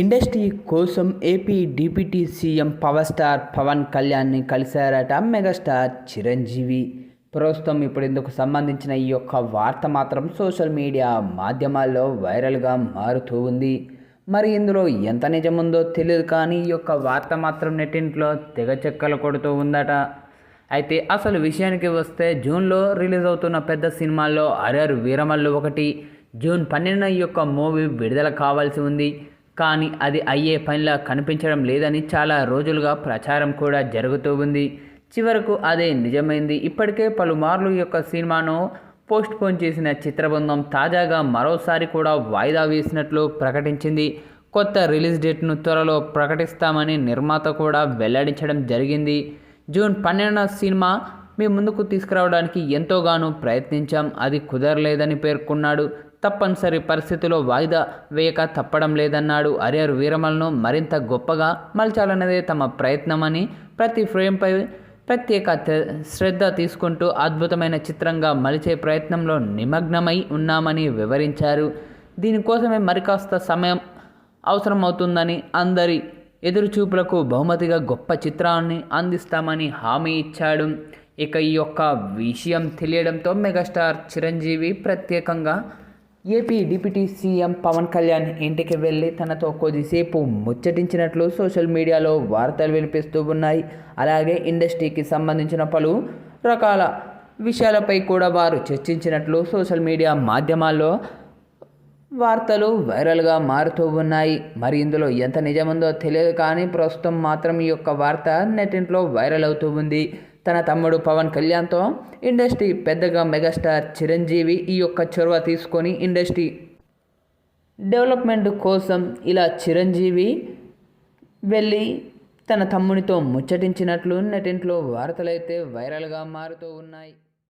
Industry కోసం AP deputy CM power star Pawan కళ్యాణ్ని కలిశారట మెగాస్టార్ చిరంజీవి. ప్రస్తుతం ఇప్పుడు ఇందుకు సంబంధించిన ఈ యొక్క వార్త మాత్రం సోషల్ మీడియా మాధ్యమాల్లో వైరల్గా మారుతూ ఉంది. మరి ఇందులో ఎంత నిజముందో తెలియదు కానీ ఈ యొక్క వార్త మాత్రం నెట్టింట్లో తెగ చెక్కలు కొడుతూ ఉందట. అయితే అసలు విషయానికి వస్తే జూన్లో రిలీజ్ అవుతున్న పెద్ద సినిమాల్లో అరర్ వీరమల్లు ఒకటి జూన్ పన్నెండున ఈ యొక్క మూవీ విడుదల కావాల్సి ఉంది. కానీ అది అయ్యే పనిలా కనిపించడం లేదని చాలా రోజులుగా ప్రచారం కూడా జరుగుతూ ఉంది. చివరకు అదే నిజమైంది. ఇప్పటికే పలుమార్లు ఈ యొక్క సినిమాను పోస్ట్ పోన్ చేసిన చిత్రబృందం తాజాగా మరోసారి కూడా వాయిదా వేసినట్లు ప్రకటించింది. కొత్త రిలీజ్ డేట్ను త్వరలో ప్రకటిస్తామని నిర్మాత కూడా వెల్లడించడం జరిగింది. జూన్ పన్నెండున సినిమా మీ ముందుకు తీసుకురావడానికి ఎంతోగానో ప్రయత్నించాం. అది కుదరలేదని పేర్కొన్నాడు తప్పనిసరి పరిస్థితిలో వాయిదా వేయక తప్పడం లేదన్నాడు. అరియర్ వీరమలను మరింత గొప్పగా మలచాలన్నదే తమ ప్రయత్నమని ప్రతి ఫ్రేమ్పై ప్రత్యేక శ్రద్ధ తీసుకుంటూ అద్భుతమైన చిత్రంగా మలిచే ప్రయత్నంలో నిమగ్నమై ఉన్నామని వివరించారు. దీనికోసమే మరికాస్త సమయం అవసరమవుతుందని అందరి ఎదురుచూపులకు బహుమతిగా గొప్ప చిత్రాన్ని అందిస్తామని హామీ ఇచ్చాడు. ఇక ఈ యొక్క విషయం తెలియడంతో మెగాస్టార్ చిరంజీవి ప్రత్యేకంగా AP deputy CM Pawan Kalyan ఇంటికి వెళ్ళి తనతో కొద్దిసేపు ముచ్చటించినట్లు సోషల్ మీడియాలో వార్తలు వినిపిస్తూ ఉన్నాయి. అలాగే ఇండస్ట్రీకి సంబంధించిన పలు రకాల విషయాలపై కూడా వారు చర్చించినట్లు సోషల్ మీడియా మాధ్యమాల్లో వార్తలు వైరల్గా మారుతూ ఉన్నాయి. మరి ఇందులో ఎంత నిజముందో తెలియదు కానీ ప్రస్తుతం మాత్రం ఈ యొక్క వార్త నెట్టింట్లో వైరల్ అవుతూ ఉంది. తన తమ్ముడు పవన్ కళ్యాణ్తో ఇండస్ట్రీ పెద్దగా మెగాస్టార్ చిరంజీవి ఈ యొక్క చొరవ తీసుకొని ఇండస్ట్రీ డెవలప్మెంట్ కోసం ఇలా చిరంజీవి వెళ్ళి తన తమ్మునితో ముచ్చటించినట్లు నెటింట్లో వార్తలైతే వైరల్గా మారుతూ ఉన్నాయి.